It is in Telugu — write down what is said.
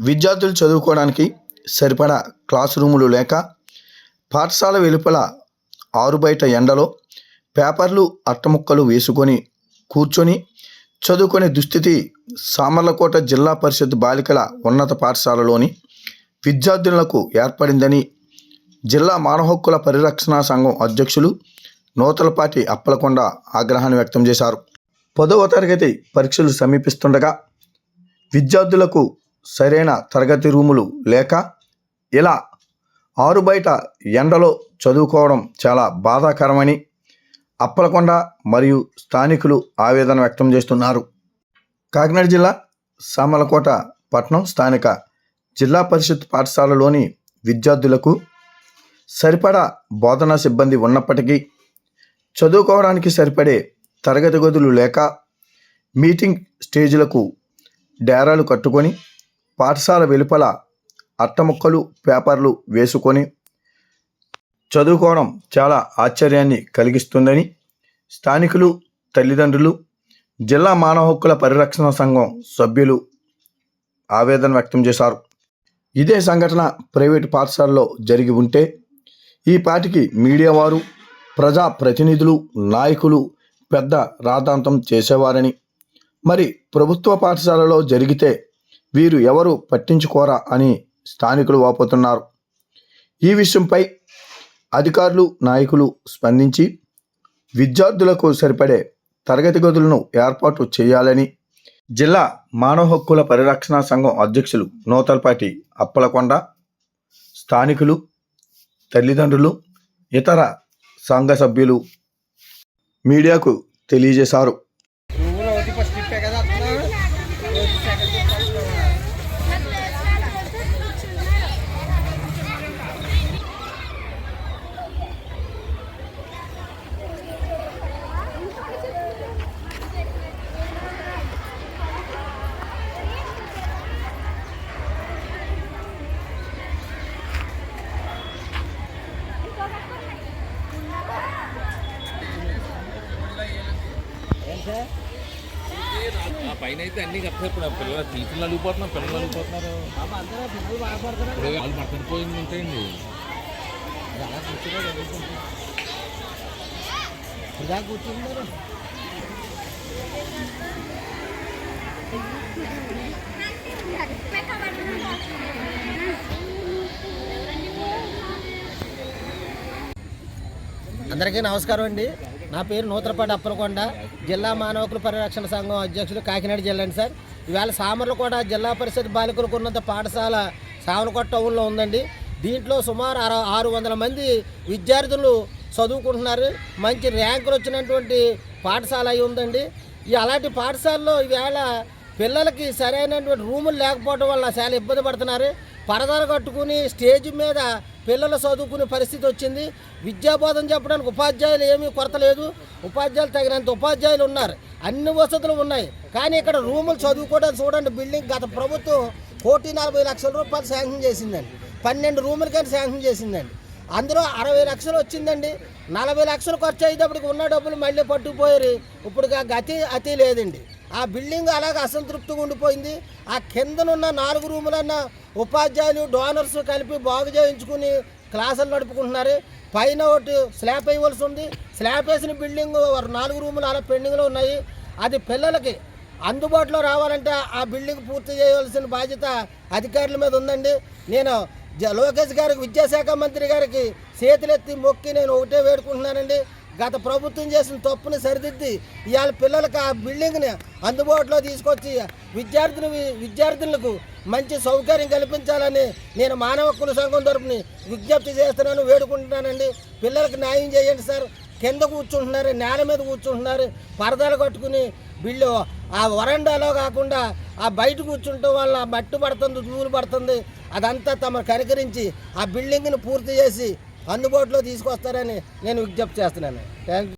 విద్యార్థులు చదువుకోవడానికి సరిపడా క్లాస్ రూములు లేక పాఠశాల వెలుపల ఆరుబయట ఎండలో పేపర్లు అట్టముక్కలు వేసుకొని కూర్చొని చదువుకునే దుస్థితి సామర్లకోట జిల్లా పరిషత్ బాలికల ఉన్నత పాఠశాలలోని విద్యార్థులకు ఏర్పడిందని జిల్లా మానవ హక్కుల పరిరక్షణ సంఘం అధ్యక్షులు నూతలపాటి అప్పలకొండ ఆగ్రహాన్ని వ్యక్తం చేశారు. పదవ తరగతి పరీక్షలు సమీపిస్తుండగా విద్యార్థులకు సరైన తరగతి రూములు లేక ఇలా ఆరు బయట ఎండలో చదువుకోవడం చాలా బాధాకరమని అప్పలకొండ మరియు స్థానికులు ఆవేదన వ్యక్తం చేస్తున్నారు. కాకినాడ జిల్లా సామలకోట పట్టణం స్థానిక జిల్లా పరిషత్ పాఠశాలలోని విద్యార్థులకు సరిపడా బోధనా సిబ్బంది ఉన్నప్పటికీ చదువుకోవడానికి సరిపడే తరగతి గదులు లేక మీటింగ్ స్టేజ్లకు డేరాలు కట్టుకొని పాఠశాల వెలుపల అట్టముక్కలు పేపర్లు వేసుకొని చదువుకోవడం చాలా ఆశ్చర్యాన్ని కలిగిస్తుందని స్థానికులు తల్లిదండ్రులు జిల్లా మానవ హక్కుల పరిరక్షణ సంఘం సభ్యులు ఆవేదన వ్యక్తం చేశారు. ఇదే సంఘటన ప్రైవేటు పాఠశాలలో జరిగి ఉంటే ఈ పాటికి మీడియా వారు ప్రజా ప్రతినిధులు నాయకులు పెద్ద రాద్ధాంతం చేసేవారని. మరి ప్రభుత్వ పాఠశాలలో జరిగితే వీరు ఎవరు పట్టించుకోరా అని స్థానికులు వాపోతున్నారు. ఈ విషయంపై అధికారులు నాయకులు స్పందించి విద్యార్థులకు సరిపడే తరగతి గదులను ఏర్పాటు చేయాలని జిల్లా మానవ హక్కుల పరిరక్షణ సంఘం అధ్యక్షులు నూతలపాటి అప్పలకొండ స్థానికులు తల్లిదండ్రులు ఇతర సంఘ సభ్యులు మీడియాకు తెలియజేశారు. పైన అయితే అన్ని కప్పారు ఇప్పుడు పిల్లలు టీచర్లు అలిగిపోతున్నారు. పిల్లలు అలిగిపోతున్నారు వాళ్ళు పక్కన పోయింది ఉంటాయండి ఇలా కూర్చున్నారు. అందరికీ నమస్కారం అండి. నా పేరు నూతనపాటి అప్పలకొండ. జిల్లా మానవకుల పరిరక్షణ సంఘం అధ్యక్షులు కాకినాడ జిల్లా అండి సార్. ఇవాళ సామర్లకోట జిల్లా పరిషత్ బాలికలకు ఉన్నంత పాఠశాల సామర్లకోట టౌన్లో ఉందండి. దీంట్లో సుమారు అర ఆరు వందల మంది విద్యార్థులు చదువుకుంటున్నారు. మంచి ర్యాంకులు వచ్చినటువంటి పాఠశాల అయి ఉందండి. ఈ అలాంటి పాఠశాలలో ఈవేళ పిల్లలకి సరైనటువంటి రూములు లేకపోవడం వల్ల చాలా ఇబ్బంది పడుతున్నారు. పరదాలు కట్టుకుని స్టేజ్ మీద పిల్లలు చదువుకునే పరిస్థితి వచ్చింది. విద్యాబోధన చెప్పడానికి ఉపాధ్యాయులు ఏమీ కొరత లేదు. ఉపాధ్యాయులు తగినంత ఉపాధ్యాయులు ఉన్నారు. అన్ని వసతులు ఉన్నాయి. కానీ ఇక్కడ రూములు చదువుకోవడానికి చూడండి బిల్డింగ్ గత ప్రభుత్వం కోటి నలభై లక్షల రూపాయలు శాంక్షన్ చేసిందండి. పన్నెండు రూములకైనా శాంక్షన్ చేసిందండి. అందులో అరవై లక్షలు వచ్చిందండి. నలభై లక్షలు ఖర్చు అయ్యేటప్పటికి ఉన్న డబ్బులు మళ్ళీ పట్టుకుపోయారు. ఇప్పుడు గతి అతి లేదండి. ఆ బిల్డింగ్ అలాగే అసంతృప్తిగా ఉండిపోయింది. ఆ కిందనున్న నాలుగు రూములన్న ఉపాధ్యాయులు డోనర్స్ కలిపి బాగు చేయించుకుని క్లాసులు నడుపుకుంటున్నారు. పైన ఒకటి స్లాబ్ వేయవలసి ఉంది. స్లాబ్ వేసిన బిల్డింగ్ నాలుగు రూములు అలా పెండింగ్లో ఉన్నాయి. అది పిల్లలకి అందుబాటులో రావాలంటే ఆ బిల్డింగ్ పూర్తి చేయవలసిన బాధ్యత అధికారుల మీద ఉందండి. నేను జ- లోకేష్ గారికి విద్యాశాఖ మంత్రి గారికి చేతులెత్తి మొక్కి నేను ఒకటే వేడుకుంటున్నానండి. గత ప్రభుత్వం చేసిన తప్పుని సరిదిద్ది ఇవాళ పిల్లలకు ఆ బిల్డింగ్ని అందుబాటులో తీసుకొచ్చి విద్యార్థులు విద్యార్థులకు మంచి సౌకర్యం కల్పించాలని నేను మానవ హక్కుల సంఘం తరపుని విజ్ఞప్తి చేస్తున్నాను వేడుకుంటున్నానండి. పిల్లలకు న్యాయం చేయండి సార్. కింద కూర్చుంటున్నారు నేల మీద కూర్చుంటున్నారు. పరదాలు కట్టుకుని బిల్లు ఆ వరండాలో కాకుండా ఆ బయట కూర్చుంటం వల్ల మట్టి పడుతుంది ధూళి పడుతుంది. అదంతా తమ కనికరించి ఆ బిల్డింగ్ని పూర్తి చేసి అందుబాటులో తీసుకొస్తారని నేను విజ్ఞప్తి చేస్తున్నాను. Thank you